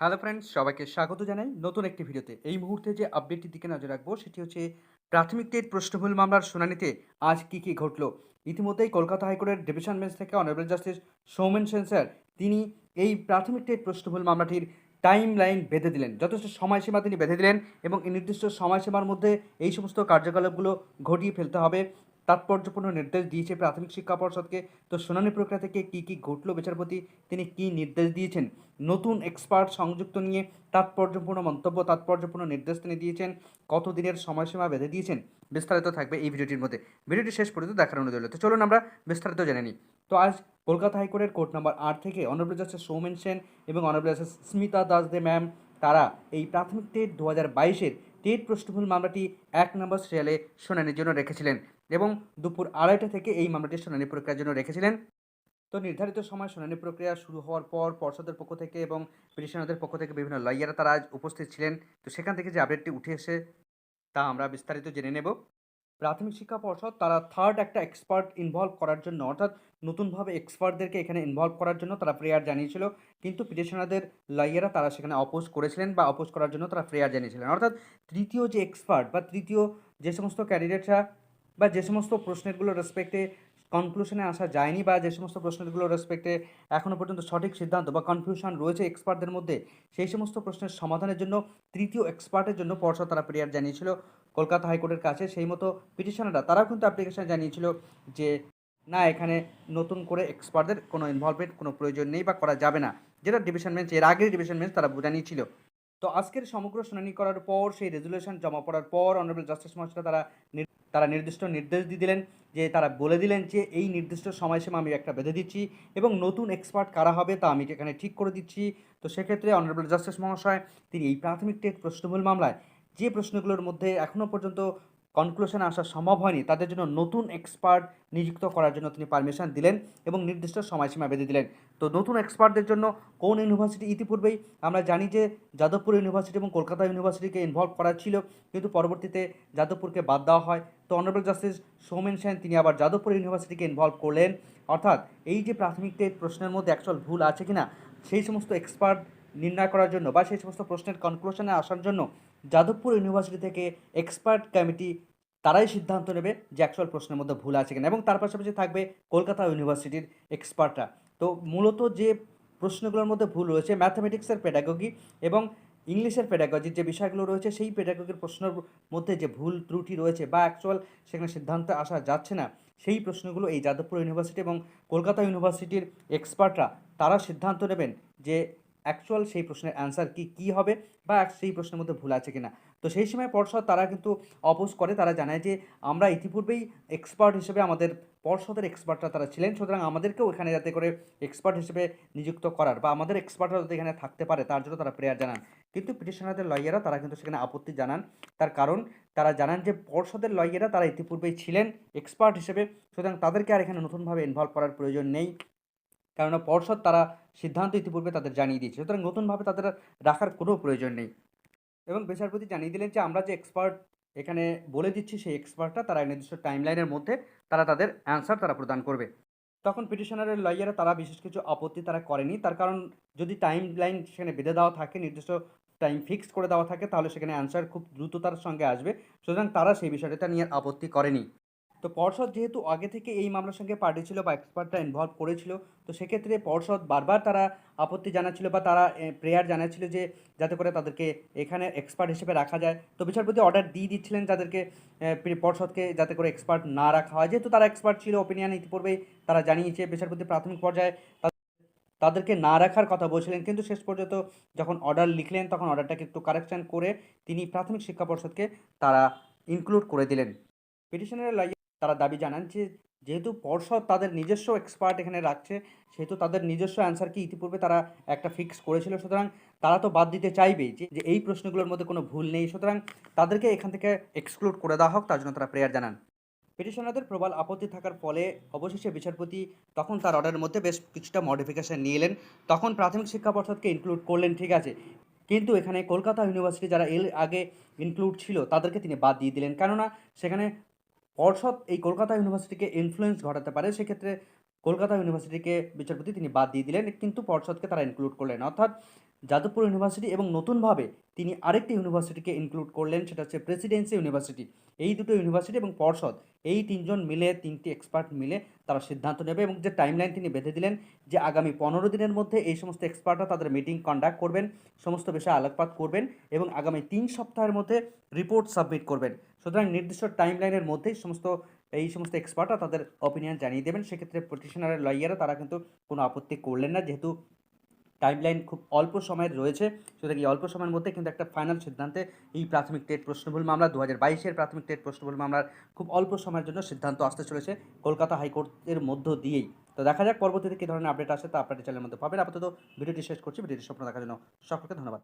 Hello friends সবাইকে স্বাগত জানাই নতুন একটি ভিডিওতে। এই মুহূর্তে যে আপডেটটির দিকে নজর রাখব, সেটি হচ্ছে প্রাথমিক টেট প্রশ্নভুল মামলার শুনানিতে আজ কি কি ঘটলো? ইতিমধ্যেই কলকাতা হাইকোর্টের ডিভিশন বেঞ্চ থেকে honourable justice Soumen Sen sir, তিনি এই প্রাথমিক টেট প্রশ্নভুল মামলাটির টাইম লাইন বেঁধে দিলেন। যথেষ্ট সময়সীমা তিনি বেঁধে দিলেন এবং এই নির্দিষ্ট সময়সীমার মধ্যে এই সমস্ত কার্যকলাপগুলো ঘটিয়ে ফেলতে হবে। তাৎপর্যপূর্ণ নির্দেশ দিয়েছে প্রাথমিক শিক্ষা পর্ষদকে। তো শুনানি প্রক্রিয়া থেকে কী কী ঘটল বিচারপতি, তিনি কী নির্দেশ দিয়েছেন? নতুন এক্সপার্ট সংযুক্ত নিয়ে তাৎপর্যপূর্ণ মন্তব্য, তাৎপর্যপূর্ণ নির্দেশ তিনি দিয়েছেন। কত দিনের সময়সীমা বেঁধে দিয়েছেন? বিস্তারিত থাকবে এই ভিডিওটির মধ্যে। ভিডিওটি শেষ পর্যন্ত দেখার অনুরোধ। তো চলুন আমরা বিস্তারিত জেনে নিই। তো আজ কলকাতা হাইকোর্টের কোর্ট নম্বর আট থেকে অনারেবল জাস্টিস সৌমেন সেন এবং honourable justice Smita Das De ma'am, তারা এই প্রাথমিক টেট দু হাজার বাইশের টেট প্রশ্নভুল মামলাটি এক নম্বর সিরিয়ালে শুনানির জন্য রেখেছিলেন। এবং দুপুর আড়াইটা থেকে এই মামলাটি শুনানি প্রক্রিয়ার জন্য রেখেছিলেন। তো নির্ধারিত সময় শুনানি প্রক্রিয়া শুরু হওয়ার পর পর্ষদের পক্ষ থেকে এবং পিটিশনারদের পক্ষ থেকে বিভিন্ন লয়াররা তারা আজ উপস্থিত ছিলেন। তো সেখান থেকে যে আপডেটটি উঠে এসে তা আমরা বিস্তারিত জেনে নেব। প্রাথমিক শিক্ষা পর্ষদ তারা থার্ড একটা এক্সপার্ট ইনভলভ করার জন্য, অর্থাৎ নতুনভাবে এক্সপার্টদেরকে এখানে ইনভলভ করার জন্য তারা প্রেয়ার জানিয়েছিল। কিন্তু পিটিশনারদের লয়াররা তারা সেখানে অপোজ করেছিলেন বা অপোজ করার জন্য তারা প্রেয়ার জানিয়েছিলেন। অর্থাৎ তৃতীয় যে এক্সপার্ট বা তৃতীয় যে সমস্ত ক্যান্ডিডেটরা বা যে সমস্ত প্রশ্নেরগুলো রেসপেক্টে কনক্লুশনে আসা যায়নি বা যে সমস্ত প্রশ্নগুলো রেসপেক্টে এখনও পর্যন্ত সঠিক সিদ্ধান্ত বা কনফিউশন রয়েছে এক্সপার্টদের মধ্যে, সেই সমস্ত প্রশ্নের সমাধানের জন্য তৃতীয় এক্সপার্টের জন্য পর্ষদ তারা প্রেয়ার জানিয়েছিল। কলকাতা হাইকোর্টের কাছে সেই মতো পিটিশনাররা তারাও কিন্তু অ্যাপ্লিকেশন জানিয়েছিল যে, না, এখানে নতুন করে এক্সপার্টদের কোনো ইনভলভমেন্ট কোনো প্রয়োজন নেই বা করা যাবে না। যেটা ডিভিশন বেঞ্চ এর আগের ডিভিশন বেঞ্চ তারা জানিয়েছিল। তো আজকের সমগ্র শুনানি করার পর, সেই রেজুলেশন জমা পড়ার পর অনারেবল জাস্টিস মহাশয় তারা তারা নির্দিষ্ট নির্দেশ দিয়ে দিলেন যে তারা বলে দিলেন যে এই নির্দিষ্ট সময়সীমা আমি একটা বেঁধে দিচ্ছি এবং নতুন এক্সপার্ট কারা হবে তা আমি এখানে ঠিক করে দিচ্ছি। তো সেক্ষেত্রে অনারেবল জাস্টিস মহাশয় তিনি এই প্রাথমিক টেট প্রশ্নমূল মামলায় যে প্রশ্নগুলোর মধ্যে এখনও পর্যন্ত কনক্লুশনে আসা সম্ভব হয়নি। তাদের জন্য নতুন এক্সপার্ট নিযুক্ত করার জন্য তিনি পারমিশন দিলেন এবং নির্দিষ্ট সময়সীমা বেঁধে দিলেন। তো নতুন এক্সপার্টদের জন্য কোন ইউনিভার্সিটি ইতিপূর্বেই, আমরা জানি যে যাদবপুর ইউনিভার্সিটি এবং কলকাতা ইউনিভার্সিটিকে ইনভলভ করা ছিল, কিন্তু পরবর্তীতে যাদবপুরকে বাদ দেওয়া হয়। তো অনারেবল জাস্টিস সৌমেন সেন, তিনি আবার যাদবপুর ইউনিভার্সিটিকে ইনভলভ করলেন। অর্থাৎ এই যে প্রাথমিক প্রশ্নের মধ্যে অ্যাকচুয়াল ভুল আছে কিনা, সেই সমস্ত এক্সপার্ট নির্ণয় করার জন্য বা সেই সমস্ত প্রশ্নের কনক্লুশনে আসার জন্য যাদবপুর ইউনিভার্সিটি থেকে এক্সপার্ট কমিটি তারাই সিদ্ধান্ত নেবে যে অ্যাকচুয়াল প্রশ্নের মধ্যে ভুল আছে কিনা এবং তার পাশাপাশি থাকবে কলকাতা ইউনিভার্সিটির এক্সপার্টরা তো মূলত যে প্রশ্নগুলোর মধ্যে ভুল রয়েছে ম্যাথামেটিক্সের পেডাগগি এবং ইংলিশের পেডাগজির যে বিষয়গুলো রয়েছে, সেই পেডাগগির প্রশ্নের মধ্যে যে ভুল ত্রুটি রয়েছে বা অ্যাকচুয়াল সেখানে সিদ্ধান্তে আসা যাচ্ছে না, সেই প্রশ্নগুলো এই যাদবপুর ইউনিভার্সিটি এবং কলকাতা ইউনিভার্সিটির এক্সপার্টরা তারা সিদ্ধান্ত নেবেন যে অ্যাকচুয়াল সেই প্রশ্নের অ্যান্সার কি, কী হবে বা সেই প্রশ্নের মধ্যে ভুল আছে কিনা। তো সেই সময় পর্ষদ তারা কিন্তু অপোজ করে, তারা জানায় যে আমরা ইতিপূর্বেই এক্সপার্ট হিসেবে আমাদের পর্ষদের এক্সপার্টরা তারা ছিলেন, সুতরাং আমাদেরকেও এখানে যাতে করে এক্সপার্ট হিসেবে নিযুক্ত করার বা আমাদের এক্সপার্টরা যাতে এখানে থাকতে পারে, তার জন্য তারা প্রেয়ার জানান। কিন্তু পিটিশনারদের লয়াররা তারা কিন্তু সেখানে আপত্তি জানান। তার কারণ, তারা জানান যে পর্ষদের লয়াররা তারা ইতিপূর্বেই ছিলেন এক্সপার্ট হিসেবে, সুতরাং তাদেরকে আর এখানে নতুনভাবে ইনভলভ করার প্রয়োজন নেই। কেননা পর্ষদ তারা সিদ্ধান্ত ইতিপূর্বে তাদের জানিয়ে দিয়েছে। সুতরাং নতুনভাবে তাদের রাখার কোনো প্রয়োজন নেই। এবং বিচারপতি জানিয়ে দিলেন যে, আমরা যে এক্সপার্ট এখানে বলে দিচ্ছি, সেই এক্সপার্টটা তারা নির্দিষ্ট টাইমলাইনের মধ্যে তারা তাদের অ্যান্সার তারা প্রদান করবে। তখন পিটিশনারের লয়াররা তারা বিশেষ কিছু আপত্তি তারা করেনি। তার কারণ যদি টাইম লাইন সেখানে বেঁধে দেওয়া থাকে, নির্দিষ্ট টাইম ফিক্সড করে দেওয়া থাকে, তাহলে সেখানে অ্যান্সার খুব দ্রুততার সঙ্গে আসবে। সুতরাং তারা সেই বিষয়টা নিয়ে আপত্তি করেনি। তো পর্ষদ যেহেতু আগে থেকে এই মামলার সঙ্গে পার্টি ছিল বা এক্সপার্টরা ইনভলভ করেছিল, তো সেক্ষেত্রে পর্ষদ বারবার তারা আপত্তি জানাচ্ছিল বা তারা প্রেয়ার জানাচ্ছিল যে যাতে করে তাদেরকে এখানে এক্সপার্ট হিসেবে রাখা যায়। তো বিচারপতি অর্ডার দিয়ে দিচ্ছিলেন যাদেরকে পর্ষদকে যাতে করে এক্সপার্ট না রাখা হয়। যেহেতু তারা এক্সপার্ট ছিল ওপিনিয়ন ইতিপূর্বেই তারা জানিয়েছে বিচারপতি প্রাথমিক পর্যায়ে তাদেরকে না রাখার কথা বলছিলেন। কিন্তু শেষ পর্যন্ত যখন অর্ডার লিখলেন, তখন অর্ডারটাকে একটু কারেকশন করে তিনি প্রাথমিক শিক্ষা পর্ষদকে তারা ইনক্লুড করে দিলেন। পিটিশনের তারা দাবি জানান যে, যেহেতু পর্ষদ তাদের নিজস্ব এক্সপার্ট এখানে রাখছে, সেহেতু তাদের নিজস্ব অ্যান্সার কি ইতিপূর্বে তারা একটা ফিক্স করেছিল। সুতরাং তারা তো বাদ দিতে চাইবেই যে যে এই প্রশ্নগুলোর মধ্যে কোনো ভুল নেই। সুতরাং তাদেরকে এখান থেকে এক্সক্লুড করে দেওয়া হোক, তার জন্য তারা প্রেয়ার জানান। পিটিশনারদের প্রবল আপত্তি থাকার ফলে অবশেষে বিচারপতি তখন তার অর্ডারের মধ্যে বেশ কিছুটা মডিফিকেশন নিয়ে এলেন। তখন প্রাথমিক শিক্ষা পর্ষদকে ইনক্লুড করলেন, ঠিক আছে। কিন্তু এখানে কলকাতা ইউনিভার্সিটি যারা এর আগে ইনক্লুড ছিল, তাদেরকে তিনি বাদ দিয়ে দিলেন। কেননা সেখানে পর্ষদ এই কলকাতা ইউনিভার্সিটিকে ইনফ্লুয়েন্স ঘটাতে পারে, সেক্ষেত্রে কলকাতা ইউনিভার্সিটিকে বিচারপতি তিনি বাদ দিয়ে দিলেন, কিন্তু পর্ষদকে তারা ইনক্লুড করলেন। অর্থাৎ যাদবপুর ইউনিভার্সিটি এবং নতুনভাবে তিনি আরেকটি ইউনিভার্সিটিকে ইনক্লুড করলেন, সেটা হচ্ছে প্রেসিডেন্সি ইউনিভার্সিটি এই দুটো ইউনিভার্সিটি এবং পর্ষদ, এই তিনজন মিলে, তিনটি এক্সপার্ট মিলে তারা সিদ্ধান্ত নেবে এবং যে টাইমলাইন তিনি বেঁধে দিলেন, যে আগামী পনেরো দিনের মধ্যে এই সমস্ত এক্সপার্টরা তাদের মিটিং কন্ডাক্ট করবেন, সমস্ত বিষয়ে আলোকপাত করবেন এবং আগামী তিন সপ্তাহের মধ্যে রিপোর্ট সাবমিট করবেন। সুতরাং নির্দিষ্ট টাইমলাইনের মধ্যেই সমস্ত, এই সমস্ত এক্সপার্টরা তাদের অপিনিয়ন জানিয়ে দেবেন। সেক্ষেত্রে পিটিশনারের লয়াররা তারা কিন্তু কোনো আপত্তি করলেন না, যেহেতু টাইমলাইন খুব অল্প সময়ের রয়েছে। সুতরাং এই অল্প সময়ের মধ্যে কিন্তু একটা ফাইনাল সিদ্ধান্তে এই প্রাথমিক টেট প্রশ্নভুল মামলা দু হাজার বাইশের প্রাথমিক টেট প্রশ্নভুল মামলার খুব অল্প সময়ের জন্য সিদ্ধান্ত আসতে চলেছে কলকাতা হাইকোর্টের মধ্য দিয়েই। তো দেখা যাক পরবর্তীতে কী ধরনের আপডেট আসে তা আপনাদের চ্যানেলের মধ্যে পাবেন। আপাতত ভিডিওটি শেষ করছি। ভিডিওটি স্বপ্ন দেখার জন্য সকলকে ধন্যবাদ।